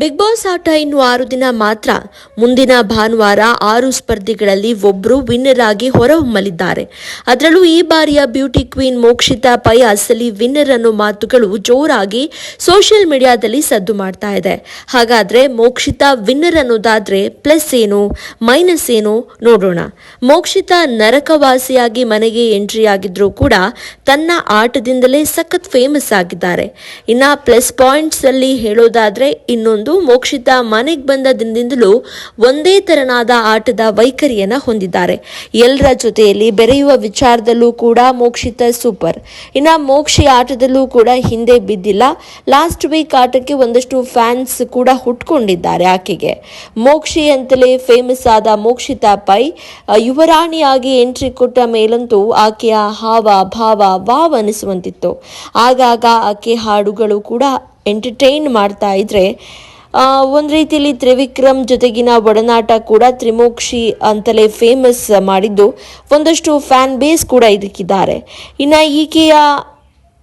Big boss ಆಟ ಇನ್ನು ಆರು ದಿನ ಮಾತ್ರ. ಮುಂದಿನ ಭಾನುವಾರ ಆರು ಸ್ಪರ್ಧಿಗಳಲ್ಲಿ ಒಬ್ಬರು ವಿನ್ನರ್ ಆಗಿ ಹೊರಹೊಮ್ಮಲಿದ್ದಾರೆ. ಅದರಲ್ಲೂ ಈ ಬಾರಿಯ ಬ್ಯೂಟಿ ಕ್ವೀನ್ ಮೋಕ್ಷಿತಾ ಪೈ ಅಸಲಿ ವಿನ್ನರ್ ಅನ್ನೋ ಮಾತುಗಳು ಜೋರಾಗಿ ಸೋಷಿಯಲ್ ಮೀಡಿಯಾದಲ್ಲಿ ಸದ್ದು ಮಾಡ್ತಾ ಇದೆ. ಹಾಗಾದ್ರೆ ಮೋಕ್ಷಿತಾ ವಿನ್ನರ್ ಅನ್ನೋದಾದ್ರೆ ಪ್ಲಸ್ ಏನು, ಮೈನಸ್ ಏನು ನೋಡೋಣ. ಮೋಕ್ಷಿತಾ ನರಕವಾಸಿಯಾಗಿ ಮನೆಗೆ ಎಂಟ್ರಿ ಆಗಿದ್ರೂ ಕೂಡ ತನ್ನ ಆಟದಿಂದಲೇ ಸಖತ್ ಫೇಮಸ್ ಆಗಿದ್ದಾರೆ. ಇನ್ನ ಪ್ಲಸ್ ಪಾಯಿಂಟ್ಸ್ ಅಲ್ಲಿ ಹೇಳೋದಾದ್ರೆ ಇನ್ನೊಂದು ಮೋಕ್ಷಿತಾ ಮನೆಗೆ ಬಂದ ದಿನದಿಂದಲೂ ಒಂದೇ ತೆರನಾದ ಆಟದ ವೈಖರಿಯನ್ನು ಹೊಂದಿದ್ದಾರೆ. ಎಲ್ಲರ ಜೊತೆಯಲ್ಲಿ ಬೆರೆಯುವ ವಿಚಾರದಲ್ಲೂ ಕೂಡ ಮೋಕ್ಷಿತ ಸೂಪರ್. ಇನ್ನ ಮೋಕ್ಷಿ ಆಟದಲ್ಲೂ ಕೂಡ ಹಿಂದೆ ಬಿದ್ದಿಲ್ಲ. ಲಾಸ್ಟ್ ವೀಕ್ ಆಟಕ್ಕೆ ಒಂದಷ್ಟು ಫ್ಯಾನ್ಸ್ ಕೂಡ ಹುಟ್ಕೊಂಡಿದ್ದಾರೆ ಆಕೆಗೆ. ಮೋಕ್ಷಿ ಅಂತಲೇ ಫೇಮಸ್ ಆದ ಮೋಕ್ಷಿತ ಪೈ ಯುವರಾಣಿಯಾಗಿ ಎಂಟ್ರಿ ಕೊಟ್ಟ ಮೇಲಂತೂ ಆಕೆಯ ಹಾವ, ಭಾವ, ವಾವ್ ಅನಿಸುವಂತಿತ್ತು. ಆಗಾಗ ಆಕೆ ಹಾಡುಗಳು ಕೂಡ ಎಂಟರ್ಟೈನ್ ಮಾಡ್ತಾ ಇದ್ರೆ ಒಂದ್ ರೀತಿಯಲ್ಲಿ ತ್ರಿವಿಕ್ರಮ್ ಜೊತೆಗಿನ ಒಡನಾಟ ಕೂಡ ತ್ರಿಮೋಕ್ಷಿ ಅಂತಲೇ ಫೇಮಸ್ ಮಾಡಿದ್ದು. ಒಂದಷ್ಟು ಫ್ಯಾನ್ ಬೇಸ್ ಕೂಡ ಇದಕ್ಕಿದ್ದಾರೆ. ಇನ್ನ ಈಕೆಯ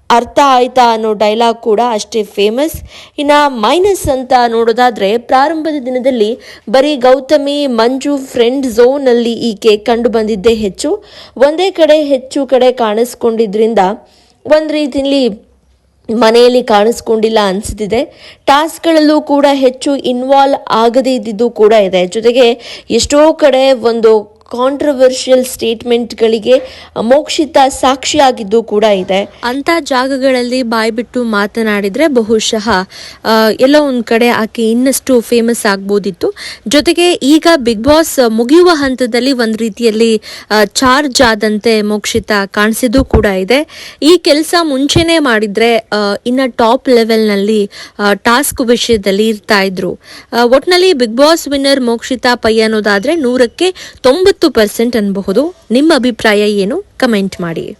ಅರ್ಥ ಆಯ್ತಾ ಅನ್ನೋ ಡೈಲಾಗ್ ಕೂಡ ಅಷ್ಟೇ ಫೇಮಸ್ ಇನ್ನ ಮೈನಸ್ ಅಂತ ನೋಡೋದಾದ್ರೆ ಪ್ರಾರಂಭದ ದಿನದಲ್ಲಿ ಬರೀ ಗೌತಮಿ, ಮಂಜು ಫ್ರೆಂಡ್ ಝೋನಲ್ಲಿ ಈಕೆ ಕಂಡು ಬಂದಿದ್ದೇ ಹೆಚ್ಚು. ಒಂದೇ ಕಡೆ ಹೆಚ್ಚು ಕಡೆ ಕಾಣಿಸ್ಕೊಂಡಿದ್ರಿಂದ ಒಂದು ರೀತಿಯಲ್ಲಿ ಮನೆಯಲ್ಲಿ ಕಾಣಿಸ್ಕೊಂಡಿಲ್ಲ ಅನಿಸ್ತಿದೆ ಟಾಸ್ಕ್ಗಳಲ್ಲೂ ಕೂಡ ಹೆಚ್ಚು ಇನ್ವಾಲ್ವ್ ಆಗದೇ ಇದ್ದಿದ್ದು ಕೂಡ ಇದೆ. ಜೊತೆಗೆ ಎಷ್ಟೋ ಕಡೆ ಒಂದು ಕಾಂಟ್ರವರ್ಷಿಯಲ್ ಸ್ಟೇಟ್ಮೆಂಟ್ಗಳಿಗೆ ಮೋಕ್ಷಿತ ಸಾಕ್ಷಿಯಾಗಿದ್ದು ಕೂಡ ಇದೆ. ಅಂತ ಜಾಗಗಳಲ್ಲಿ ಬಾಯ್ಬಿಟ್ಟು ಮಾತನಾಡಿದ್ರೆ ಬಹುಶಃ ಎಲ್ಲೋ ಒಂದ್ ಕಡೆ ಆಕೆ ಇನ್ನಷ್ಟು ಫೇಮಸ್ ಆಗ್ಬೋದಿತ್ತು. ಜೊತೆಗೆ ಈಗ ಬಿಗ್ ಬಾಸ್ ಮುಗಿಯುವ ಹಂತದಲ್ಲಿ ಒಂದು ರೀತಿಯಲ್ಲಿ ಚಾರ್ಜ್ ಆದಂತೆ ಮೋಕ್ಷಿತ ಕಾಣಿಸಿದ್ದು ಕೂಡ ಇದೆ. ಈ ಕೆಲಸ ಮುಂಚೆನೆ ಮಾಡಿದ್ರೆ ಇನ್ನ ಟಾಪ್ ಲೆವೆಲ್ನಲ್ಲಿ ಟಾಸ್ಕ್ ವಿಷಯದಲ್ಲಿ ಇರ್ತಾ ಇದ್ರು. ಒಟ್ನಲ್ಲಿ Bigg Boss winner Mokshitha Pai ಅನ್ನೋದಾದ್ರೆ ನೂರಕ್ಕೆ ತೊಂಬತ್ತು ಪರ್ಸೆಂಟ್ ಅನ್ನಬಹುದು. ನಿಮ್ಮ ಅಭಿಪ್ರಾಯ ಏನು? ಕಮೆಂಟ್ ಮಾಡಿ.